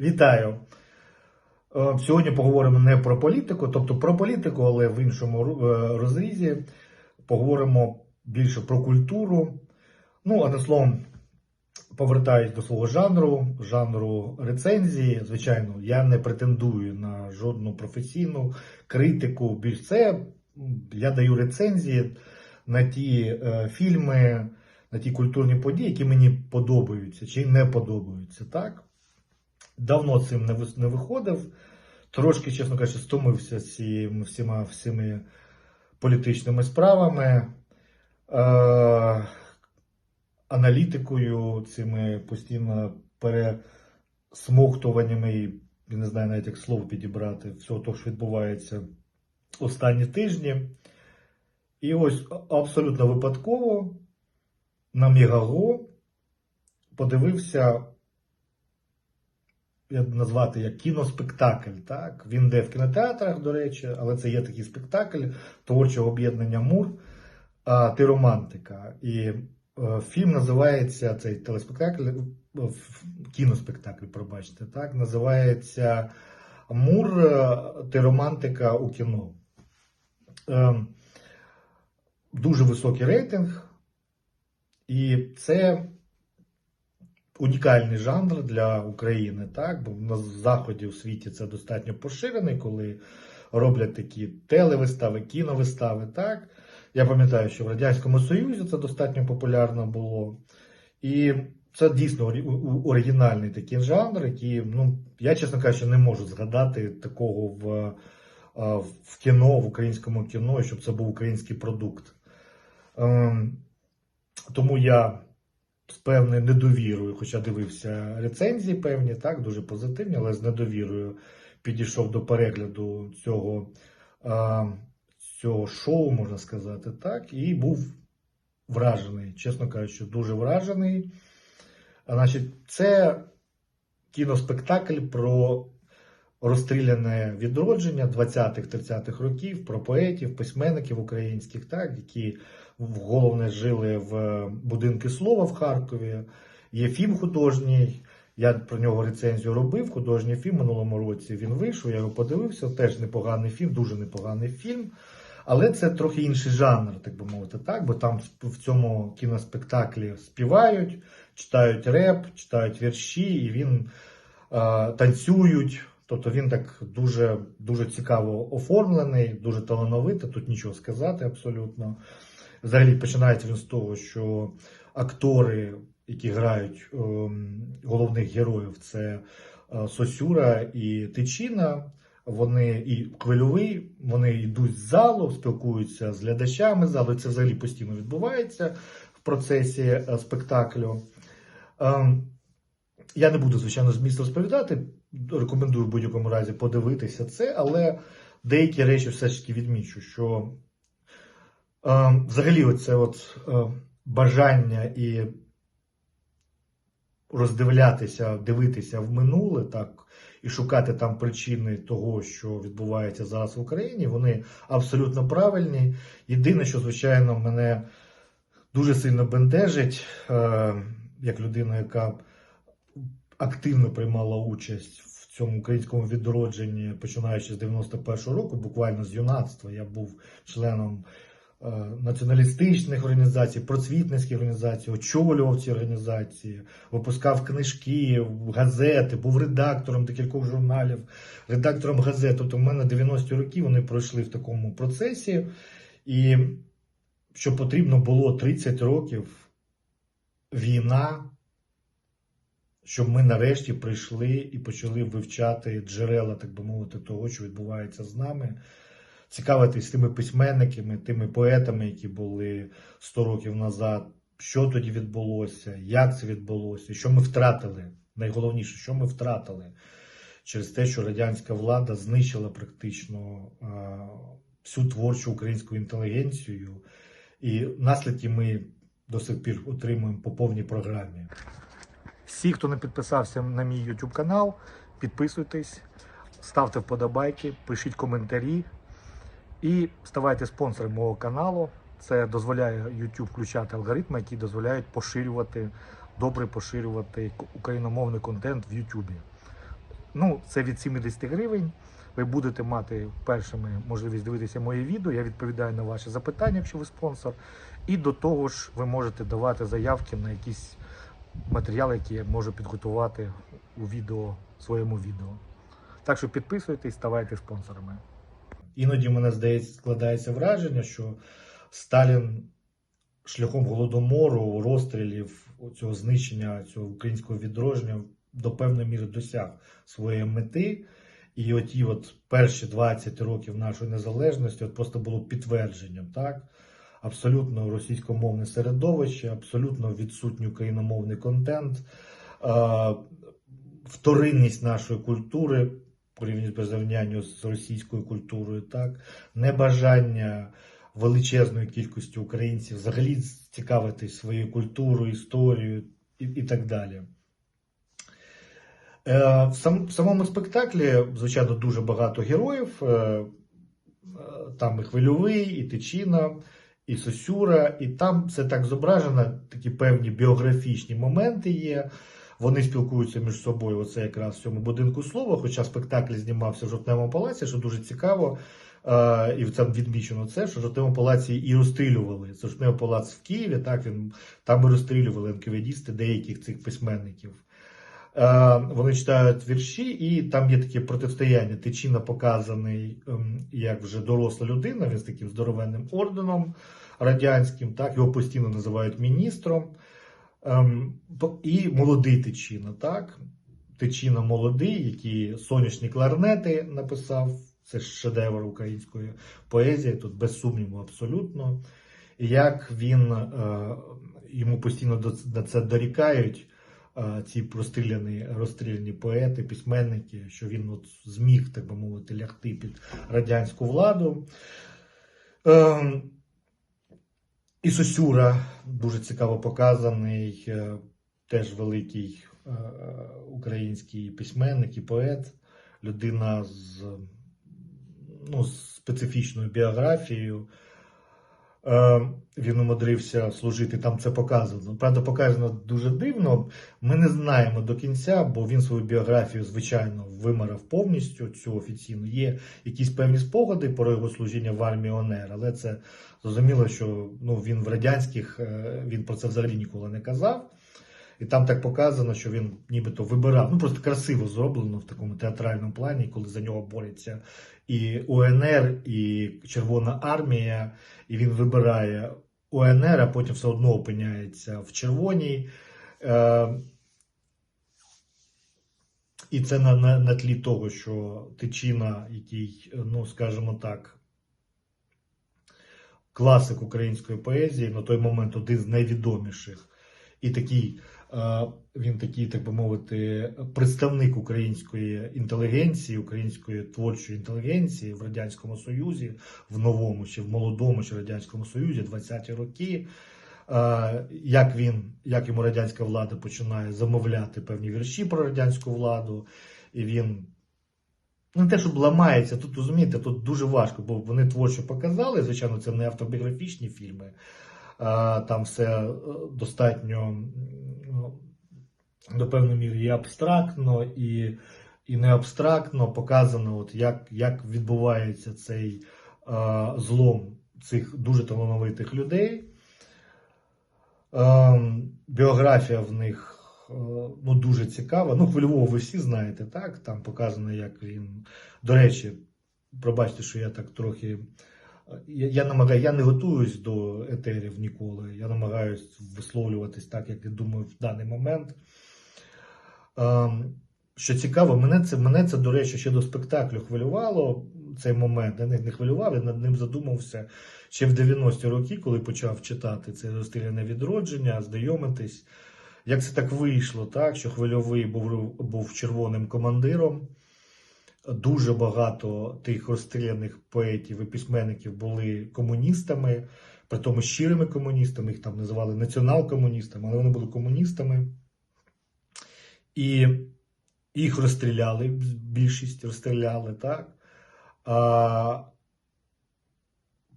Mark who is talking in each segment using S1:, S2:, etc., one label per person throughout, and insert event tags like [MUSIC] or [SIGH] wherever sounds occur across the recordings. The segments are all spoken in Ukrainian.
S1: Вітаю! Е, Сьогодні поговоримо не про політику, тобто про політику, але в іншому е, розрізі. Поговоримо більше про культуру. Ну, одним словом, повертаюсь до свого жанру, жанру рецензії. Звичайно, я не претендую на жодну професійну критику. Більш це я даю рецензії на ті е, фільми, на ті культурні події, які мені подобаються чи не подобаються. Так? Давно цим не, не виходив. Трошки, чесно кажучи, стомився цими всіма всіми політичними справами, е, аналітикою, цими постійно пересмоктуваннями, і я не знаю навіть як слово підібрати, всього того, що відбувається останні тижні. І ось абсолютно випадково на Мігаго подивився назвати як кіноспектакль. Так? Він йде в кінотеатрах, до речі, але це є такий спектакль творчого об'єднання Мур а, ти романтика. І е, фільм називається цей телеспектакль, е, кіноспектакль, пробачте, так? називається Мур е, ти романтика у кіно. Дуже високий рейтинг. І це унікальний жанр для України, так? Бо на заході у світі це достатньо поширений, коли роблять такі телевистави, кіновистави. Так? Я пам'ятаю, що в Радянському Союзі це достатньо популярно було. І це дійсно оригінальний такий жанр, який, ну, я, чесно кажучи, не можу згадати такого в, в кіно, в українському кіно, щоб це був український продукт. Ем, Тому я з певною недовірою, хоча дивився рецензії певні, так, дуже позитивні, але з недовірою підійшов до перегляду цього, цього шоу, можна сказати, так, і був вражений, чесно кажучи, дуже вражений. Значить, це кіноспектакль про розстріляне відродження 20-30-х років, про поетів, письменників українських, так, які головне жили в будинку слова в Харкові. Є фільм художній. Я про нього рецензію робив. Художній фільм минулому році він вийшов. Я його подивився. Теж непоганий фільм, дуже непоганий фільм. Але це трохи інший жанр, так би мовити, так, бо там в цьому кіноспектаклі співають, читають реп, читають вірші, і він е, танцюють. Тобто він так дуже, дуже цікаво оформлений, дуже талановитий, тут нічого сказати абсолютно. Взагалі починається він з того, що актори, які грають ем, головних героїв, це е, Сосюра і Тичина. Вони і хвильовий, вони йдуть з залу, спілкуються з глядачами залу. Це взагалі постійно відбувається в процесі е, спектаклю. Ем, Я не буду, звичайно, зміст розповідати. Рекомендую в будь-якому разі подивитися це, але деякі речі все ж таки відмічу, що е, взагалі оце от е, бажання і роздивлятися, дивитися в минуле, так, і шукати там причини того, що відбувається зараз в Україні, вони абсолютно правильні. Єдине, що, звичайно, мене дуже сильно бентежить, е, як людина, яка активно приймала участь в цьому українському відродженні, починаючи з 91-го року, буквально з юнацтва. Я був членом е, націоналістичних організацій, просвітницьких організацій, очолював ці організації, випускав книжки, газети, був редактором декількох журналів, редактором газет. Тобто в мене 90-ті роки вони пройшли в такому процесі. І що потрібно було 30 років війна, щоб ми нарешті прийшли і почали вивчати джерела, так би мовити, того, що відбувається з нами, цікавитись тими письменниками, тими поетами, які були 100 років назад, що тоді відбулося, як це відбулося, що ми втратили. Найголовніше, що ми втратили через те, що радянська влада знищила практично всю творчу українську інтелігенцію, і наслідки ми до сих пір отримуємо по повній програмі. Всі, хто не підписався на мій YouTube канал, підписуйтесь, ставте вподобайки, пишіть коментарі і ставайте спонсором мого каналу. Це дозволяє YouTube включати алгоритми, які дозволяють поширювати, добре поширювати україномовний контент в YouTube. Ну, це від 70 гривень. Ви будете мати першими можливість дивитися моє відео. Я відповідаю на ваші запитання, якщо ви спонсор. І до того ж, ви можете давати заявки на якісь матеріали, які я можу підготувати у відео, своєму відео. Так що підписуйтесь, ставайте спонсорами. Іноді мене здається, складається враження, що Сталін шляхом голодомору, розстрілів, цього знищення цього українського відродження до певної міри досяг своєї мети. І оті от перші 20 років нашої незалежності от просто було підтвердженням, так? Абсолютно російськомовне середовище, абсолютно відсутній україномовний контент, е, вторинність нашої культури по порівнянню з російською культурою, так, небажання величезної кількості українців взагалі цікавитись своєю культурою, історією і, і так далі. Е, В самому спектаклі, звичайно, дуже багато героїв. Е, Там і Хвильовий, і Тичина, і Сосюра, і там це так зображено, такі певні біографічні моменти є. Вони спілкуються між собою. Оце якраз в цьому будинку слова. Хоча спектакль знімався в Жовтневому палаці, що дуже цікаво. Е, і там відмічено це, що Жовтневому палаці і розстрілювали. Це Жовтневий палац в Києві, так він там і розстрілювали НКВДісти деяких цих письменників. Е, Вони читають вірші, і там є таке протистояння. Тичина показаний ем, як вже доросла людина, він з таким здоровенним орденом радянським, так його постійно називають міністром. Ем, І молодий Тичина, так? Тичина молодий, який сонячні кларнети написав. Це шедевр української поезії, тут без сумніву абсолютно. Як він е, йому постійно на це дорікають ці простріляні, розстріляні поети, письменники, що він от зміг, так би мовити, лягти під радянську владу. Ем, і Сосюра дуже цікаво показаний, е, теж великий е, український письменник і поет, людина з, ну, специфічною біографією. Е, Він умудрився служити, там це показано. Правда, показано дуже дивно. Ми не знаємо до кінця, бо він свою біографію, звичайно, вимарав повністю цю офіційну. Є якісь певні спогади про його служіння в армії ОНР, але це зрозуміло, що ну, він в радянських, е, він про це взагалі ніколи не казав. І там так показано, що він нібито вибирав. Ну просто красиво зроблено в такому театральному плані, коли за нього борються і УНР, і Червона армія, і він вибирає УНР, а потім все одно опиняється в червоній. Е, і це на, на, на тлі того, що Тичина, який, ну скажімо так, класик української поезії, на той момент один з найвідоміших, і такий, е, він такий, так би мовити, представник української інтелігенції, української творчої інтелігенції в Радянському Союзі, в новому чи в молодому чи Радянському Союзі 20-ті роки. Е, Як він, як йому радянська влада починає замовляти певні вірші про радянську владу, і він Ну, не те, щоб ламається, тут розумієте, тут дуже важко, бо вони творчо показали. Звичайно, це не автобіографічні фільми. Там все е, достатньо до певної міри і абстрактно, і, і не абстрактно показано, от як, як відбувається цей а, злом цих дуже талановитих людей. Ем, Біографія в них е, ну, дуже цікава. Ну, хвильового ви всі знаєте, так? Там показано, як він. До речі, пробачте, що я так трохи. Я, я намагаю, я не готуюсь до етерів ніколи. Я намагаюсь висловлюватись так, як я думаю, в даний момент. Ем, що цікаво, мене це, мене це, до речі, ще до спектаклю хвилювало цей момент. Я не, хвилював, я над ним задумався ще в 90-ті роки, коли почав читати це розстріляне відродження, знайомитись. Як це так вийшло, так? що хвильовий був, був червоним командиром. Дуже багато тих розстріляних поетів і письменників були комуністами, при тому щирими комуністами, їх там називали націонал-комуністами, але вони були комуністами. І їх розстріляли, більшість розстріляли, так? А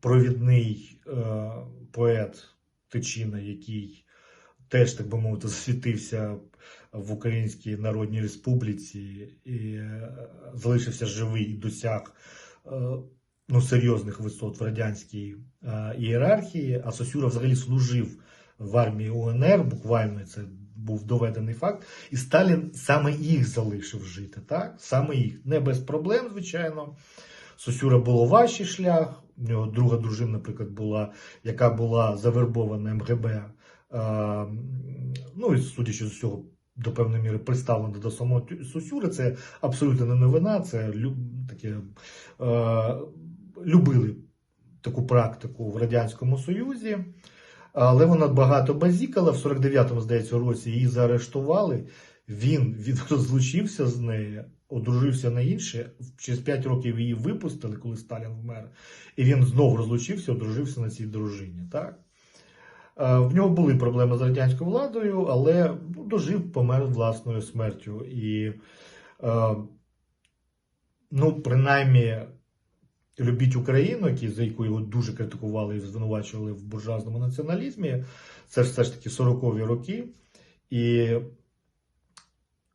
S1: провідний е, поет Тичина, який теж, так би мовити, засвітився в Українській Народній Республіці і е, залишився живий і досяг е, ну, серйозних висот в радянській е, ієрархії, а Сосюра взагалі служив в армії УНР, буквально це був доведений факт. І Сталін саме їх залишив жити, так? Саме їх. Не без проблем, звичайно. Сосюра було важчий шлях. У нього друга дружина, наприклад, була, яка була завербована МГБ. Ну і судячи з усього, до певної міри приставлена до самого Сосюри. Це абсолютно не новина. Це таке, е, любили таку практику в Радянському Союзі. Але вона багато базікала. В 49-му, здається, році її заарештували. Він, [LAUGHS] він розлучився з нею, одружився на інше. Через 5 років її випустили, коли Сталін вмер. І він знов розлучився, одружився на цій дружині. Так? Е, В нього були проблеми з радянською владою, але ну, дожив, помер власною смертю. І, е, ну, принаймні, Любіть Україну, за яку його дуже критикували і звинувачували в буржуазному націоналізмі, це ж все ж таки 40-ві роки. І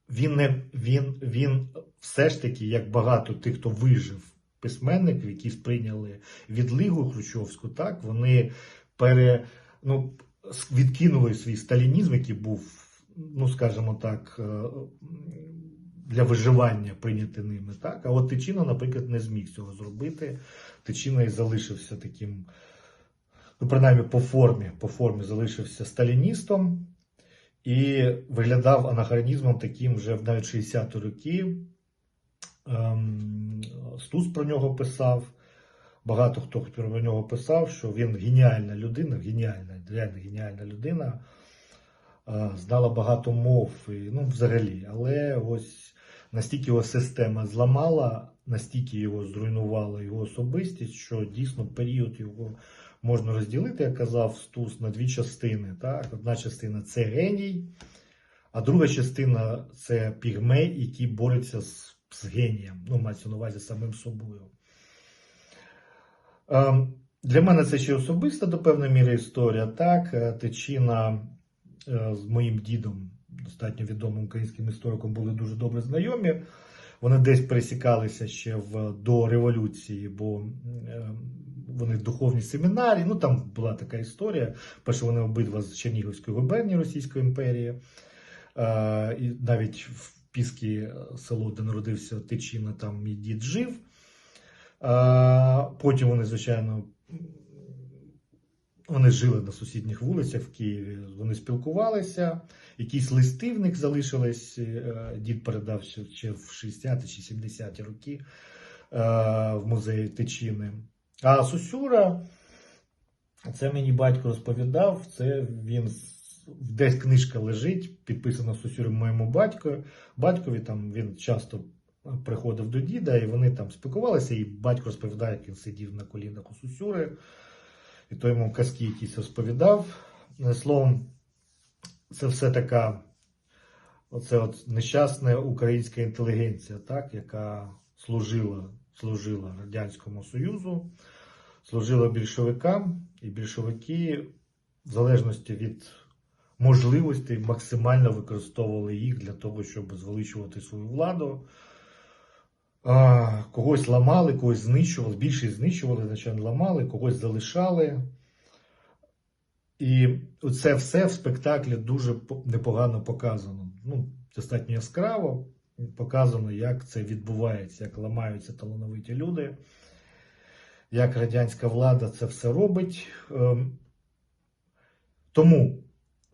S1: він, не, він, він все ж таки, як багато тих, хто вижив письменників, які сприйняли відлигу Хрущовську, так, вони пере, ну, відкинули свій сталінізм, який був, ну, скажімо так, е, для виживання прийнятий ними. Так? А от Тичина, наприклад, не зміг цього зробити. Тичина і залишився таким, ну, принаймні по формі, по формі залишився сталіністом і виглядав анахронізмом таким вже в навіть 60-ті роки. Ем, Стус про нього писав. Багато хто про нього писав, що він геніальна людина, геніальна, реально геніальна людина. Знала багато мов, і, ну, взагалі. Але ось настільки його система зламала, настільки його зруйнувала його особистість, що дійсно період його можна розділити, як казав Стус, на дві частини. Так? Одна частина це геній, а друга частина це пігмей, який бореться з, з генієм. Ну, мається на увазі самим собою. Ем, Для мене це ще особиста до певної міри історія. Так, Е, Тичина е, з моїм дідом, достатньо відомим українським істориком, були дуже добре знайомі. Вони десь пересікалися ще в, до революції, бо е, вони в духовній семінарі. Ну там була така історія. Перше, вони обидва з Чернігівської губернії Російської імперії. І навіть в Піски село, де народився Тичина, там мій дід жив. Потім вони, звичайно, вони жили на сусідніх вулицях в Києві, вони спілкувалися. Якісь листи в них залишились. е, Дід передав ще, в 60-ті чи 70-ті роки е, в музеї Тичини. А Сусюра, це мені батько розповідав, це він десь книжка лежить, підписана Сусюром моєму батьку. Батькові там він часто приходив до діда, і вони там спілкувалися, і батько розповідає, як він сидів на колінах у Сусюри, і той йому казки якісь розповідав. Е, Словом, це все така, оце от нещасна українська інтелігенція, так, яка служила, служила Радянському Союзу, служила більшовикам, і більшовики, в залежності від можливостей, максимально використовували їх для того, щоб звеличувати свою владу. Когось ламали, когось знищували, більшість знищували, звичайно, ламали, когось залишали. І це все в спектаклі дуже непогано показано. Ну, достатньо яскраво показано, як це відбувається, як ламаються талановиті люди, як радянська влада це все робить. Ем, Тому,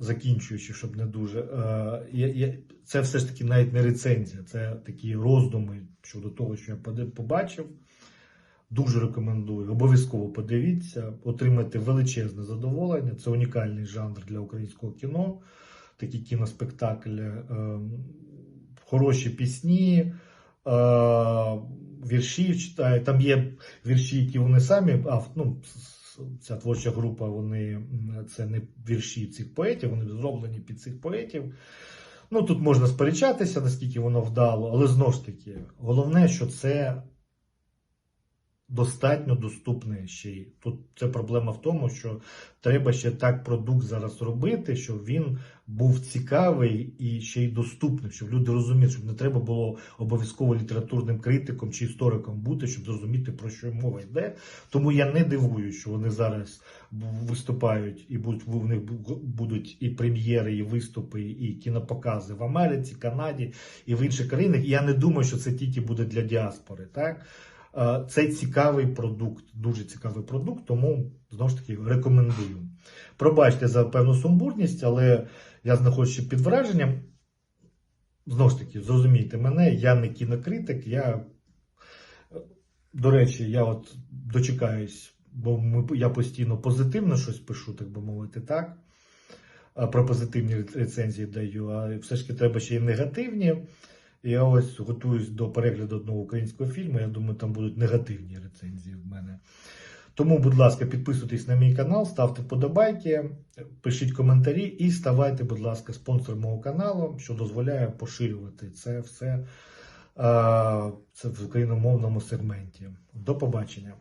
S1: закінчуючи, щоб не дуже, е, це все ж таки навіть не рецензія, це такі роздуми щодо того, що я побачив. Дуже рекомендую. Обов'язково подивіться, отримайте величезне задоволення. Це унікальний жанр для українського кіно. Такі кіноспектаклі, е, хороші пісні, е, вірші читають. Там є вірші, які вони самі, ну, ця творча група, вони це не вірші цих поетів, вони зроблені під цих поетів. Ну, тут можна сперечатися, наскільки воно вдало, але знову ж таки, головне, що це достатньо доступне ще й. Тут це проблема в тому, що треба ще так продукт зараз робити, щоб він був цікавий і ще й доступний, щоб люди розуміли, щоб не треба було обов'язково літературним критиком чи істориком бути, щоб зрозуміти, про що мова йде. Тому я не дивуюсь, що вони зараз виступають і будуть в них будуть і прем'єри, і виступи, і кінопокази в Америці, Канаді і в інших країнах. І я не думаю, що це тільки буде для діаспори. Так це цікавий продукт, дуже цікавий продукт, тому знову ж таки рекомендую. Пробачте за певну сумбурність, але я знаходжуся під враженням. Знову ж таки, зрозумійте мене, я не кінокритик, я, до речі, я от дочекаюсь, бо ми, я постійно позитивно щось пишу, так би мовити, так. Про позитивні рецензії даю, а все ж таки треба ще й негативні. Я ось готуюсь до перегляду одного українського фільму. Я думаю, там будуть негативні рецензії в мене. Тому, будь ласка, підписуйтесь на мій канал, ставте вподобайки, пишіть коментарі і ставайте, будь ласка, спонсором мого каналу, що дозволяє поширювати це все це в україномовному сегменті. До побачення.